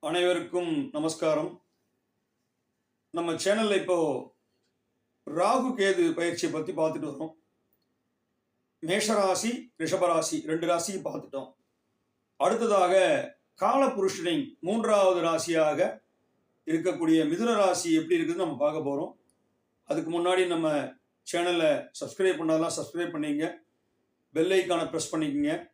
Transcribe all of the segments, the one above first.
அனைவருக்கும் நமஸ்காரம். நம்ம சேனல்ல இப்போ ராகு கேது பயிற்சியை பத்தி பார்த்துட்டு வரோம். மேஷராசி ரிஷபராசி ரெண்டு ராசியும் பார்த்துட்டோம். அடுத்ததாக காலபுருஷனின் மூன்றாவது ராசியாக இருக்கக்கூடிய மிதுன ராசி எப்படி இருக்குதுன்னு நம்ம பார்க்க போறோம். அதுக்கு முன்னாடி நம்ம சேனலை சப்ஸ்கிரைப் பண்ணாதான் சப்ஸ்கிரைப் பண்ணிங்க. பெல் ஐக்கானை ப்ரெஸ் பண்ணிக்கோங்க.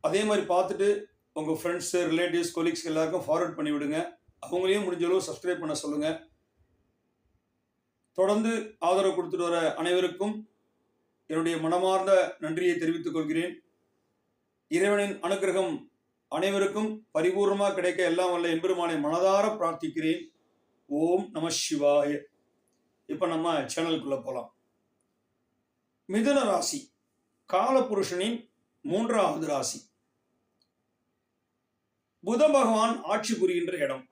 அதே மாதிரி பார்த்துட்டு உங்கள் ஃப்ரெண்ட்ஸு ரிலேட்டிவ்ஸ் கொலீக்ஸ் எல்லாருக்கும் ஃபார்வர்ட் பண்ணி விடுங்க. அவங்களையும் முடிஞ்ச அளவு சப்ஸ்கிரைப் பண்ண சொல்லுங்கள் தொடர்ந்து ஆதரவு கொடுத்துட்டு வர அனைவருக்கும் என்னுடைய மனமார்ந்த நன்றியை தெரிவித்துக் கொள்கிறேன். இறைவனின் அனுக்கிரகம் அனைவருக்கும் பரிபூர்ணமாக கிடைக்க எல்லாம் வல்ல எம்பெருமானை மனதார பிரார்த்திக்கிறேன். ஓம் நம சிவாய. இப்போ நம்ம சேனலுக்குள்ளே போகலாம் மிதுன ராசி காலபுருஷனின் மூன்றாவது ராசி. புத பகவான் ஆட்சி புரிகின்ற இடம்.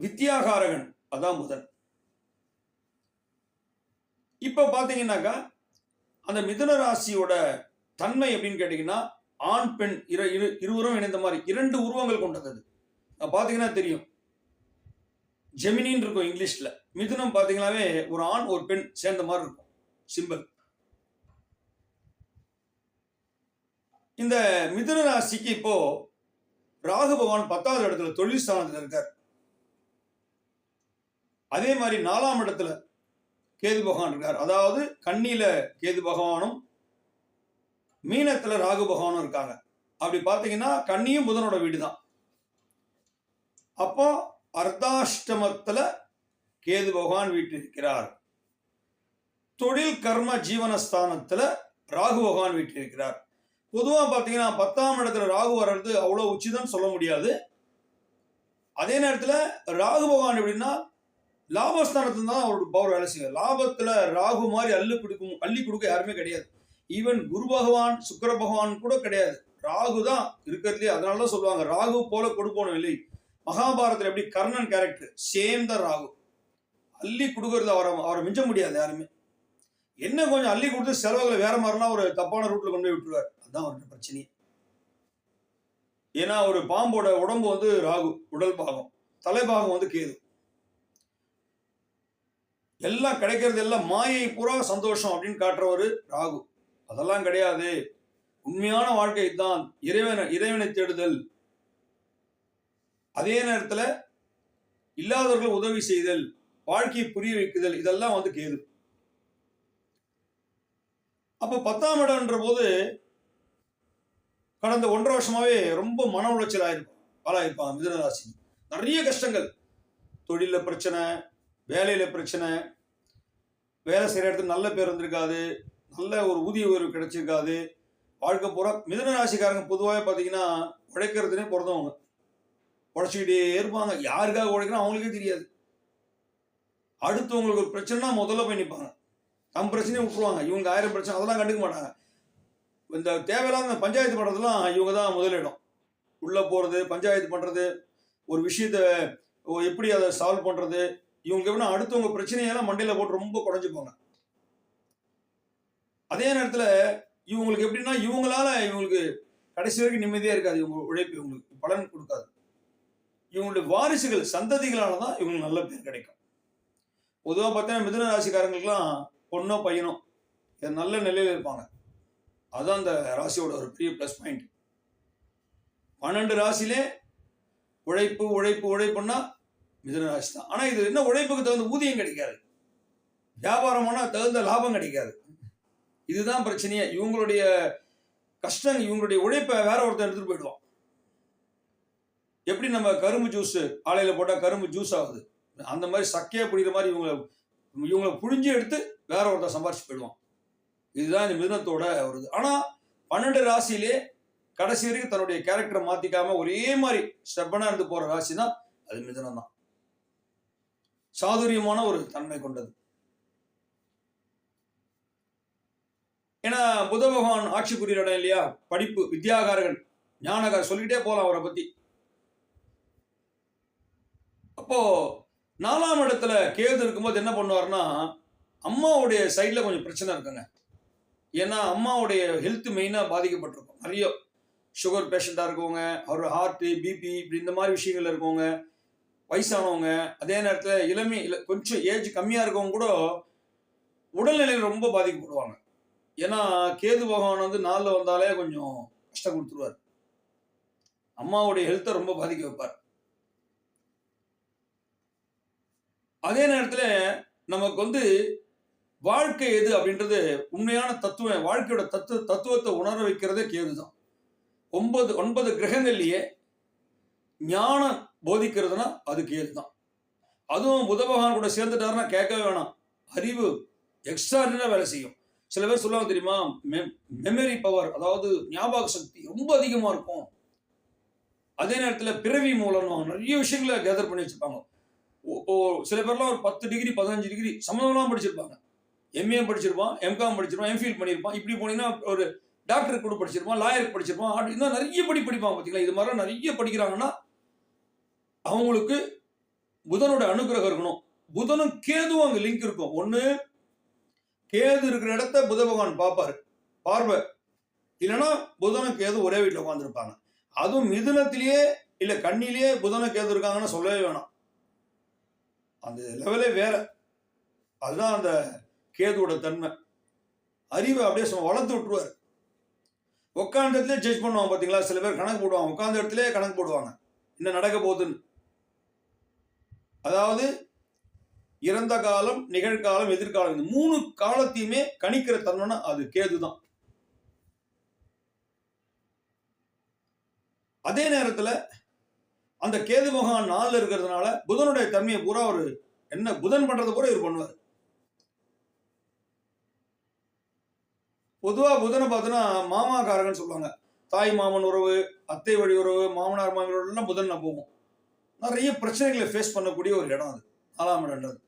வித்யாகாரகன் அதான் புதன் இப்ப பாத்தீங்கன்னாக்கா அந்த மிதுன ராசியோட தன்மை எப்படின்னு கேட்டீங்கன்னா ஆண் பெண் இரு இரு இருவரும் இணைந்த மாதிரி இரண்டு உருவங்கள் கொண்டது. அது பார்த்தீங்கன்னா பாத்தீங்கன்னா தெரியும். ஜெமினின்னு இருக்கும் இங்கிலீஷ்ல. மிதுனம் பாத்தீங்கன்னாவே ஒரு ஆண் ஒரு பெண் சேர்ந்த மாதிரி இருக்கும். சிம்பிள் இந்த மிதுன ராசிக்கு இப்போ ராகு பகவான் பத்தாவது இடத்துல தொழில் ஸ்தானத்தில் இருக்கார். அதே மாதிரி நாலாம் இடத்துல கேது பகவான் இருக்கார். அதாவது கண்ணியில கேது பகவானும் மீனத்துல ராகு பகவானும் இருக்காங்க. அப்படி பார்த்தீங்கன்னா கன்னியும் புதனோட வீடு தான் அப்போ அர்த்தாஷ்டமத்துல கேது பகவான் வீட்டு இருக்கிறார் தொழில் கர்ம ஜீவனஸ்தானத்துல ராகு பகவான் வீட்டு இருக்கிறார் பொதுவாக பார்த்தீங்கன்னா பத்தாம் இடத்துல ராகு வர்றது அவ்வளோ உச்சிதம் சொல்ல முடியாது. அதே நேரத்தில் ராகு பகவான் எப்படின்னா லாபஸ்தானத்துல தான் அவரோட பவர் வேலை செய்வார். லாபத்தில் ராகு மாதிரி அள்ளி கொடுக்கும் அள்ளி கொடுக்க யாருமே கிடையாது. ஈவன் குரு பகவான் சுக்கர பகவான் கூட கிடையாது. ராகு தான் இருக்கிறதுலே அதனால தான் சொல்லுவாங்க ராகு போல கொடுக்கணும் இல்லை. மகாபாரதத்தில் எப்படி கர்ணன் கேரக்டர் சேம் தான் ராகு. அள்ளி கொடுக்கறது அவரை அவரை மிஞ்ச முடியாது யாருமே. என்ன கொஞ்சம் அள்ளி கொடுத்து செலவுகளை வேற மாதிரினா ஒரு தப்பான ரூட்ல கொண்டு போய் விட்டுருவார். அதுதான் அவர்கிட்ட பிரச்சனையே. ஏன்னா ஒரு பாம்போட உடம்பு வந்து ராகு உடல் பாகம். தலைபாகம் வந்து கேது. எல்லாம் கிடைக்கிறது எல்லாம் மாயை பூரா சந்தோஷம் அப்படின்னு காட்டுறவர் ராகு. அதெல்லாம் கிடையாது. உண்மையான வாழ்க்கை தான் இறைவனை இறைவனை தேடுதல். அதே நேரத்தில் இல்லாதவர்கள் உதவி செய்தல் வாழ்க்கையை புரிய வைக்குதல் இதெல்லாம் வந்து கேது. அப்போ பத்தாம் இடம்ன்ற போது கடந்த ஒன்றரை வருஷமாவே ரொம்ப மன உளைச்சல் ஆயிருக்கும் ஆளாயிருப்பாங்க மிதனராசி. நிறைய கஷ்டங்கள். தொழிலில் பிரச்சனை வேலையில் பிரச்சனை வேலை செய்கிற இடத்துல நல்ல பேர் வந்திருக்காது நல்ல ஒரு ஊதிய உயர்வு கிடைச்சிருக்காது. வாழ்க்கை பூரா மிதன ராசிக்காரங்க பொதுவாகவே பார்த்தீங்கன்னா உழைக்கிறதுனே பிறந்தவங்க உழைச்சிக்கிட்டே இருப்பாங்க. யாருக்காக உழைக்கணும் அவங்களுக்கே தெரியாது. அடுத்தவங்களுக்கு ஒரு பிரச்சனைனா முதல்ல போய் நிற்பாங்க தம் பிரச்சனையை விட்டுருவாங்க. இவங்க ஆயிரம் பிரச்சனை அதெல்லாம் கண்டுக்க மாட்டாங்க. இந்த தேவையில்லாத பஞ்சாயத்து பண்ணுறதுலாம் இவங்க தான் முதலிடம். உள்ளே போகிறது பஞ்சாயத்து பண்ணுறது ஒரு விஷயத்த எப்படி அதை சால்வ் பண்ணுறது இவங்க எப்படின்னா அடுத்தவங்க பிரச்சனையெல்லாம் மண்டையில் போட்டு ரொம்ப குறைஞ்சிப்பாங்க. அதே நேரத்தில் இவங்களுக்கு எப்படின்னா இவங்களால இவங்களுக்கு கடைசி வரைக்கும் நிம்மதியாக இருக்காது இவங்க உழைப்பு இவங்களுக்கு பலன் கொடுக்காது. இவங்களுடைய வாரிசுகள் சந்ததிகளால தான் இவங்களுக்கு நல்ல பேர் கிடைக்கும். பொதுவாக பார்த்தீங்கன்னா மிதுன ராசிக்காரங்களுக்குலாம் பொண்ணோ பையனோ நல்ல நிலையில் இருப்பாங்க. அதுதான் அந்த ராசியோட ஒரு பெரிய ப்ளஸ் பாயிண்ட் பன்னெண்டு ராசியிலே உழைப்பு உழைப்பு உழைப்புன்னா மிதன ராசி தான். ஆனால் இது என்ன உழைப்புக்கு தகுந்த ஊதியம் கிடைக்காது. வியாபாரமானா தகுந்த லாபம் கிடைக்காது. இதுதான் பிரச்சனையே. இவங்களுடைய கஷ்டம் இவங்களுடைய உழைப்பை வேற ஒருத்தர் எடுத்துகிட்டு போயிடுவான். எப்படி நம்ம கரும்பு ஜூஸ் ஆலையில் போட்டால் கரும்பு ஜூஸ் ஆகுது? அந்த மாதிரி சக்கையாக பிடிக்கிற மாதிரி இவங்களை இவங்களை புழிஞ்சு எடுத்து வேற ஒருத்தர் சம்பாரிச்சு போயிடுவான். இதுதான் இந்த மிதனத்தோட வருது ஆனால் பன்னெண்டு ராசியிலே கடைசி வரைக்கும் தன்னுடைய கேரக்டரை மாத்திக்காம ஒரே மாதிரி ஸ்டெப்பனா இருந்து போற ராசி தான் அது மிதனம் தான் சாதுரியமான ஒரு தன்மை கொண்டது. ஏன்னா புத பகவான் ஆட்சி புரியிற இடம் இல்லையா? படிப்பு வித்யாகாரர்கள் ஞானகார் சொல்லிக்கிட்டே போகலாம் அவரை பத்தி. அப்போ நாலாம் இடத்துல கேது இருக்கும்போது என்ன பண்ணுவார்னா அம்மாவுடைய சைடில் கொஞ்சம் பிரச்சனை இருக்குங்க. ஏன்னா அம்மாவுடைய ஹெல்த் மெயினாக பாதிக்கப்பட்டிருக்கும். நிறைய சுகர் பேஷண்ட்டாக இருக்கவங்க அவர் ஹார்ட்டு பிபி இப்படி இந்த மாதிரி விஷயங்கள் இருக்கவங்க வயசானவங்க அதே நேரத்தில் இளமை இல்லை கொஞ்சம் ஏஜ் கம்மியாக இருக்கவங்க கூட உடல்நிலையில் ரொம்ப பாதிக்கப்படுவாங்க. ஏன்னா கேது பகவான் வந்து நாளில் வந்தாலே கொஞ்சம் கஷ்டம் கொடுத்துருவார். அம்மாவுடைய ஹெல்த்தை ரொம்ப பாதிக்க வைப்பார். அதே நேரத்தில் நமக்கு வந்து வாழ்க்கை எது அப்படின்றது உண்மையான தத்துவம் வாழ்க்கையோட தத்துவ தத்துவத்தை உணர வைக்கிறதே கேது தான் ஒன்பது ஒன்பது கிரகங்கள்லயே ஞானம் போதிக்கிறதுனா அது கேது தான் அதுவும் புத பகவான் கூட சேர்ந்துட்டாருன்னா கேட்கவே வேணாம். அறிவு எக்ஸ்ட்ராடினரியாக வேலை செய்யும். சில பேர் சொல்லுவாங்க தெரியுமா? மெமரி பவர் அதாவது ஞாபக சக்தி ரொம்ப அதிகமாக இருக்கும். அதே நேரத்தில் பிறவி மூலம் நிறைய விஷயங்களை கேதர் பண்ணி வச்சிருப்பாங்க. இப்போ சில பேர்லாம் ஒரு பத்து டிகிரி பதினஞ்சு டிகிரி சம்மந்தம்லாம் படிச்சிருப்பாங்க. எம்ஏ படிச்சிருப்பான் எம்காம் படிச்சிருப்பான் எம்ஃபில் பண்ணியிருப்பான். இப்படி போனீங்கன்னா ஒரு டாக்டருக்கு கூட படிச்சிருப்பான் லாயருக்கு படிச்சிருப்பான் அப்படி நிறைய படி படிப்பான் பார்த்தீங்களா இது மாதிரிலாம் நிறைய படிக்கிறாங்கன்னா அவங்களுக்கு புதனோட அனுகிரகம் இருக்கணும். புதனும் கேதுவும் அங்கே லிங்க் இருக்கும். ஒன்று கேது இருக்கிற இடத்த புத பகவான் பார்ப்பாரு. பார்வை இல்லைன்னா புதனும் கேது ஒரே வீட்டில் உட்காந்துருப்பாங்க அதுவும் மிதுனத்திலேயே இல்லை கண்ணிலேயே புதனும் கேது இருக்காங்கன்னு சொல்லவே வேணாம். அந்த லெவலே வேற. அதுதான் அந்த கேதுவோட தன்மை. அறிவை அப்படியே வளர்த்து விட்டுருவார். உட்காந்த இடத்துல ஜட்ஜ் பண்ணுவாங்க பார்த்தீங்களா சில பேர் கணக்கு போடுவாங்க. உட்காந்த இடத்துல கணக்கு போடுவாங்க. என்ன நடக்க போகுதுன்னு. அதாவது இறந்த காலம் நிகழ்காலம் எதிர்காலம் இந்த மூணு காலத்தையுமே கணிக்கிற தன்மைனா அது கேது தான் அதே நேரத்தில் அந்த கேது பகவான் நாளில் இருக்கிறதுனால புதனுடைய தன்மையை பூரா ஒரு என்ன புதன் பண்ணுறது பூரா இவர் பண்ணுவார். பொதுவாக புதனை பார்த்தோன்னா மாமாக்காரங்கன்னு சொல்லுவாங்க. தாய் மாமன் உறவு அத்தை வழி உறவு மாமனார் மாமியார் எல்லாம் போகும். நிறைய பிரச்சனைகளை ஃபேஸ் பண்ணக்கூடிய ஒரு இடம் அது. நாலாம் இடம்ன்றது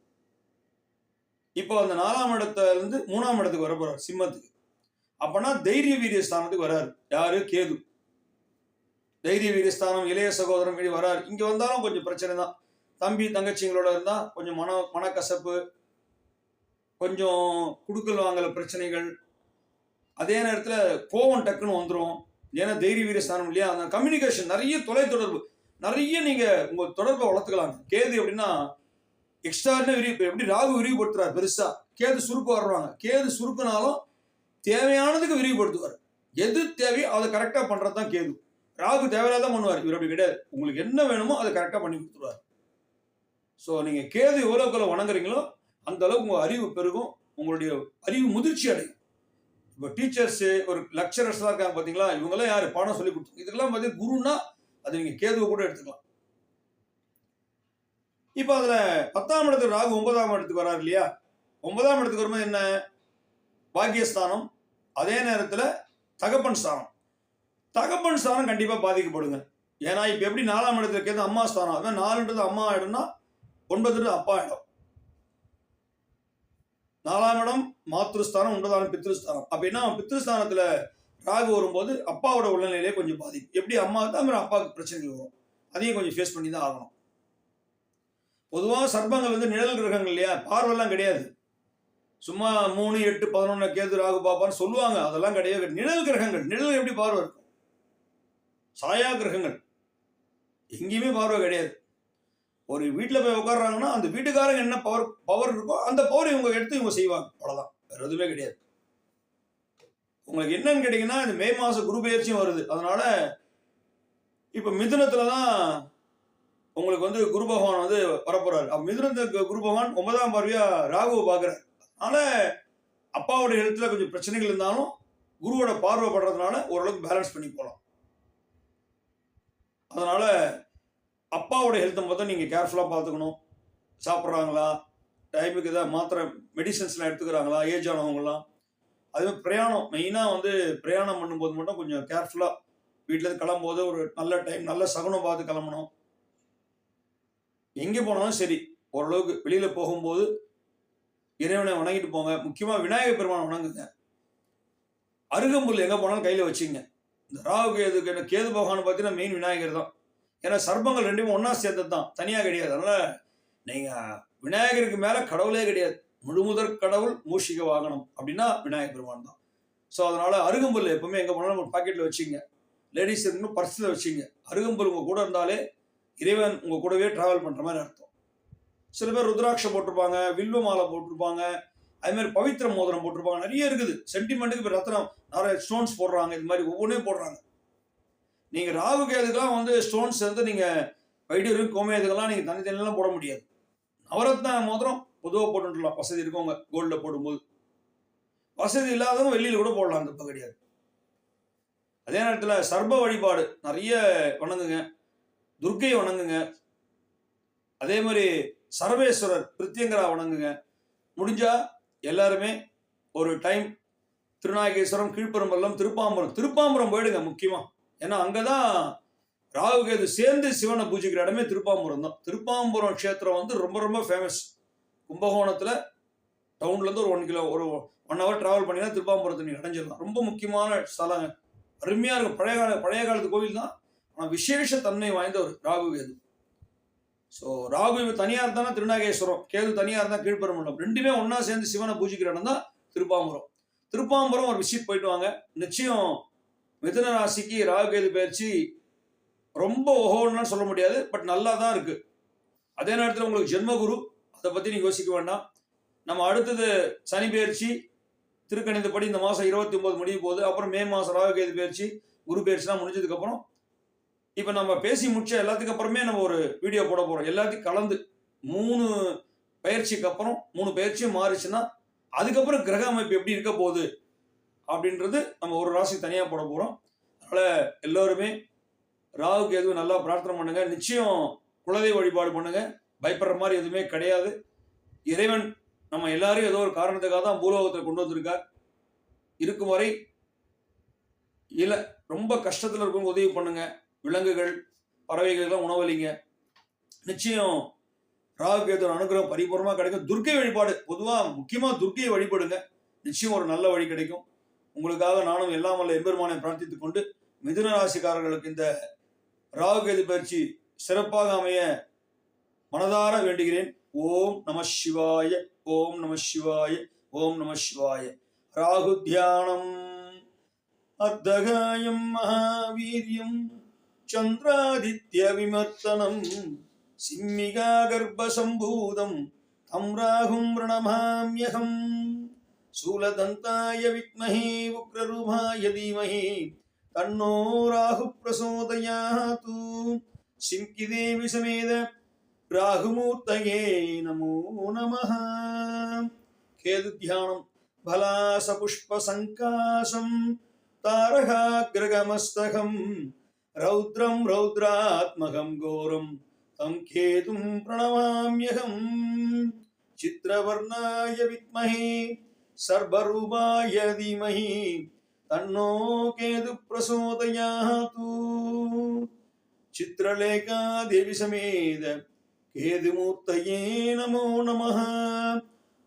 இப்போ அந்த நாலாம் இடத்துலேருந்து மூணாம் இடத்துக்கு வர போகிறார் சிம்மத்துக்கு. அப்போனா தைரிய வீரிய ஸ்தானத்துக்கு வராரு. யாரு? கேது. தைரிய வீரியஸ்தானம் இளைய சகோதரம் இப்படி வராரு. இங்கே வந்தாலும் கொஞ்சம் பிரச்சனை தான். தம்பி தங்கச்சிங்களோட இருந்தால் கொஞ்சம் மன மனக்கசப்பு கொஞ்சம் குடுக்கல் வாங்கல பிரச்சனைகள் அதே நேரத்தில் கோவம் டக்குன்னு வந்துடும் ஏன்னா தைரிய வீரஸ்தானம் இல்லையா? அந்த கம்யூனிகேஷன் நிறைய தொலைத்தொடர்பு நிறைய நீங்கள் உங்கள் தொடர்பை வளர்த்துக்கலாம் கேது எப்படின்னா எக்ஸ்ட்ராடினரி விரிவு எப்படி ராகு விரிவுபடுத்துறாரு பெருசாக கேது சுருக்கு வர்றாங்க கேது சுருக்குனாலும் தேவையானதுக்கு விரிவுபடுத்துவார். எது தேவையோ அதை கரெக்டாக பண்ணுறது தான் கேது. ராகு தேவையில்லாதான் பண்ணுவார். இவர் அப்படி கிடையாது. உங்களுக்கு என்ன வேணுமோ அதை கரெக்டாக பண்ணி கொடுத்துருவார். ஸோ நீங்கள் கேது எவ்வளோக்குள்ள வணங்குறீங்களோ அந்த அளவுக்கு உங்கள் அறிவு பெருகும். உங்களுடைய அறிவு முதிர்ச்சி அடையும். இப்போ டீச்சர்ஸு ஒரு லெக்சரர்ஸ்லாம் இருக்காங்க பார்த்தீங்களா இவங்கெல்லாம் யார்? பாடம் சொல்லி கொடுத்து இதுக்கெல்லாம் பார்த்தீங்கன்னா குருன்னா அது நீங்கள் கேதுவை கூட எடுத்துக்கலாம். இப்போ அதில் பத்தாம் இடத்துக்கு ராகு ஒன்பதாம் இடத்துக்கு வராரு இல்லையா? ஒன்பதாம் இடத்துக்கு வரும்போது என்ன? பாக்கியஸ்தானம். அதே நேரத்தில் தகப்பன் ஸ்தானம். தகப்பன் ஸ்தானம் கண்டிப்பாக பாதிக்கப்படுங்க. ஏன்னா இப்போ எப்படி நாலாம் இடத்துல கேது அம்மா ஸ்தானம்? அதான் நாலுன்றது அம்மா இடம்னா ஒன்பதுன்றது அப்பா இடம். நாலாம் இடம் மாத்ருஸ்தானம் ஒன்பதாம் பித்ருஸ்தானம். அப்படின்னா பித்ருஸ்தானத்தில் ராகு வரும்போது அப்பாவோட உடல்நிலையிலே கொஞ்சம் பாதிப்பு. எப்படி அம்மாவுக்கு தான் அப்பாவுக்கு பிரச்சனைகள் வரும். அதையும் கொஞ்சம் ஃபேஸ் பண்ணி தான் ஆகணும். பொதுவாக சர்ப்பங்கள் வந்து நிழல் கிரகங்கள் இல்லையா? பார்வைலாம் கிடையாது. சும்மா மூணு எட்டு பதினொன்று கேது ராகு பாப்பான்னு சொல்லுவாங்க. அதெல்லாம் கிடையாது. நிழல் கிரகங்கள். நிழல் எப்படி பார்வை இருக்கும்? சாயா கிரகங்கள். எங்கேயுமே பார்வை கிடையாது. ஒரு வீட்டில் போய் உட்காடுறாங்கன்னா அந்த வீட்டுக்காரங்க என்ன பவர் பவர் இருக்கோ அந்த பவர் இவங்க எடுத்து இவங்க செய்வாங்க. அவ்வளோதான் வேறு எதுவுமே கிடையாது. உங்களுக்கு என்னன்னு கேட்டிங்கன்னா இந்த மே மாதம் குரு பயிற்சியும் வருது. அதனால் இப்போ மிதுனத்தில் தான் உங்களுக்கு வந்து குரு பகவான் வந்து வரப்போகிறார் அப்போ மிதுனத்துக்கு குரு பகவான் ஒன்பதாம் பார்வையாக ராகுவை பார்க்குறாரு. அதனால் அப்பாவோட எழுத்துல கொஞ்சம் பிரச்சனைகள் இருந்தாலும் குருவோட பார்வை படுறதுனால ஓரளவுக்கு பேலன்ஸ் பண்ணி போகலாம் அதனால் அப்பாவோட ஹெல்த்தை மொத்தம் நீங்கள் கேர்ஃபுல்லாக பார்த்துக்கணும். சாப்பிட்றாங்களா? டைமுக்கு ஏதாவது மாத்திரை மெடிசன்ஸ்லாம் எடுத்துக்கிறாங்களா? ஏஜ் ஆனவங்களாம் அதே மாதிரி பிரயாணம் மெயினாக வந்து பிரயாணம் பண்ணும்போது மட்டும் கொஞ்சம் கேர்ஃபுல்லாக வீட்டிலேருந்து கிளம்பும்போது ஒரு நல்ல டைம் நல்ல சகுனம் பார்த்து கிளம்பணும். எங்கே போனாலும் சரி. ஓரளவுக்கு வெளியில் போகும்போது இறைவனை வணங்கிட்டு போங்க. முக்கியமாக விநாயகர் பெருமானை வணங்குங்க. அருகம்புல் எங்கே போனாலும் கையில் வச்சுங்க. இந்த ராகு கேது கேது பகவான் பார்த்தீங்கன்னா மெயின் விநாயகர் தான். ஏன்னா சர்ப்பங்கள் ரெண்டுமே ஒன்றா சேர்ந்தது தான் தனியாக கிடையாது. அதனால் நீங்கள் விநாயகருக்கு மேலே கடவுளே கிடையாது. முழுமுதற் கடவுள் மூஷிக வாகனம் அப்படின்னா விநாயகர் பெருமான் தான். ஸோ அதனால் அருகம்புல் எப்பவுமே எங்கே போனாலும் ஒரு பாக்கெட்டில் வச்சுங்க லேடிஸ் இருக்கணும் பர்ஸில் வச்சுங்க அருகம்புல் உங்கள் கூட இருந்தாலே இறைவன் உங்கள் கூடவே ட்ராவல் பண்ணுற மாதிரி அர்த்தம். சில பேர் ருத்ராட்சம் போட்டிருப்பாங்க வில்வ மாலை போட்டிருப்பாங்க அதுமாதிரி பவித்திர மோதிரம் போட்டிருப்பாங்க. நிறைய இருக்குது. சென்டிமெண்ட்டுக்கு இப்போ ரத்னம் நிறைய ஸ்டோன்ஸ் போடுறாங்க இது மாதிரி ஒவ்வொன்றே போடுறாங்க. நீங்கள் ராகு கேதுக்கெல்லாம் வந்து ஸ்டோன்ஸ் வந்து நீங்கள் வைடியூர் கோமேதுக்கெல்லாம் நீங்கள் தனித்தனியெல்லாம் போட முடியாது. நவரத்ன மோதிரம் பொதுவாக போட்டுலாம் வசதி இருக்கவங்க கோல்டில் போடும்போது. வசதி இல்லாதவங்க வெளியில் கூட போடலாம் தப்பு கிடையாது. அதே நேரத்தில் சர்ப வழிபாடு நிறைய வணங்குங்க. துர்க்கை வணங்குங்க. அதே மாதிரி சர்வேஸ்வரர் பிரித்தியங்கரா வணங்குங்க. முடிஞ்சா எல்லாருமே ஒரு டைம் திருநாகேஸ்வரம் கீழ்ப்பெரும்பள்ளம் திருப்பாம்பரம். திருப்பாம்பரம் போயிடுங்க முக்கியமாக ஏன்னா அங்கே தான் ராகுகேது சேர்ந்து சிவனை பூஜிக்கிற இடமே திருப்பாம்பரம் தான். திருப்பாம்பரம் க்ஷேத்திரம் வந்து ரொம்ப ரொம்ப ஃபேமஸ் கும்பகோணத்தில் டவுன்லேருந்து ஒரு ஒன் கிலோ ஒரு ஒன் ஹவர் ட்ராவல் பண்ணினா திருப்பாம்பரத்தை நீங்கள் அடைஞ்சிடலாம். ரொம்ப முக்கியமான ஸ்தலங்க. அருமையாக இருக்கும். பழைய கால பழைய காலத்து கோவில் தான். ஆனால் விசேஷ தன்மை வாய்ந்த ஒரு ராகு கேது. ஸோ ராகு இவன் தனியாக இருந்தானா திருநாகேஸ்வரம். கேது தனியாக இருந்தால் கீழ்பெருமண்டலம் ரெண்டுமே ஒன்றா சேர்ந்து சிவனை பூஜிக்கிற இடம் தான் திருப்பாம்பரம். திருப்பாம்பரம் ஒரு விசிட் போயிட்டு வாங்க. நிச்சயம் மிதுன ராசிக்கு ராகுகேது பயிற்சி ரொம்ப ஒஹோன்னு சொல்ல முடியாது பட் நல்லா தான் இருக்கு. அதே நேரத்தில் உங்களுக்கு ஜென்மகுரு அதை பற்றி நீங்கள் யோசிக்க வேண்டாம். நம்ம அடுத்தது சனி பயிற்சி திருக்கணிதப்படி இந்த மாதம் இருபத்தி ஒன்பது முடியும் போகுது அப்புறம் மே மாதம் ராகுகேது பயிற்சி குரு பயிற்சிலாம் முடிஞ்சதுக்கப்புறம் இப்போ நம்ம பேசி முடிச்ச எல்லாத்துக்கு அப்புறமே நம்ம ஒரு வீடியோ போட போகிறோம் எல்லாத்தையும் கலந்து மூணு பயிற்சிக்கு அப்புறம் மூணு பயிற்சியும் மாறிச்சுன்னா அதுக்கப்புறம் கிரக அமைப்பு எப்படி இருக்க போகுது? அப்படின்றது நம்ம ஒரு ராசி தனியாக போட போகிறோம் அதனால் எல்லோருமே ராகுக்கு எதுவும் நல்லா பிரார்த்தனை பண்ணுங்க. நிச்சயம் குலதெய்வ வழிபாடு பண்ணுங்க. பயப்படுற மாதிரி எதுவுமே கிடையாது. இறைவன் நம்ம எல்லாரையும் ஏதோ ஒரு காரணத்துக்காக தான் பூலோகத்தை கொண்டு வந்திருக்கார். இருக்கும் வரை இல்லை ரொம்ப கஷ்டத்தில் இருக்கவங்க உதவி பண்ணுங்க. விலங்குகள் பறவைகள்லாம் உணவலிங்க நிச்சயம் ராகு ஏதோ அனுகிரகம் பரிபூர்ணமாக கிடைக்கும். துர்க்கை வழிபாடு பொதுவாக முக்கியமாக துர்க்கையை வழிபடுங்க. நிச்சயம் ஒரு நல்ல வழி கிடைக்கும். உங்களுக்காக நானும் எல்லாம் வல்ல எம்பெருமானை பிரார்த்தித்துக் கொண்டு மிதுன ராசிக்காரர்களுக்கு இந்த ராகு கேது பயிற்சி சிறப்பாக அமைய மனதார வேண்டுகிறேன். ஓம் நம சிவாய ஓம் நம சிவாய ஓம் நம சிவாய. ராகு தியானம் அத்தகாயம் மகாவீரியம் சந்திராதித்ய விமர்த்தனம் சிம்மிகா கர்ப்பசம்பூதம் தம் ராகும் பிரணமாமியகம். शूलदन्ताय विद्महे उग्ररूपाय धीमहि तन्नो राहुः प्रचोदयातु शिङ्किदेवि समेत राहुमूर्तये नमो नमः खेदुध्यानं फलासपुष्पसङ्काशं तारकाग्रगमस्तकं रौद्रं रौद्रात्मकं घोरं तं खेतुं प्रणमाम्यहम् चित्रवर्णाय विद्महे பிரணமாம்யகம் சித்திரவர்ணாய வித்மஹே சர்வரூபாய தீமஹி தன்னோ கேது பிரசோதயாத்து. சித்திரலேகா தேவி சமேத கேதுமூர்த்தயே நமோ நமः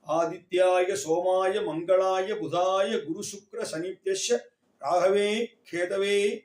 ஆதித்யாய சோமாய மங்களாய புதாய குரு சுக்ர சனித்யஸ்ய ராகவே கேதவே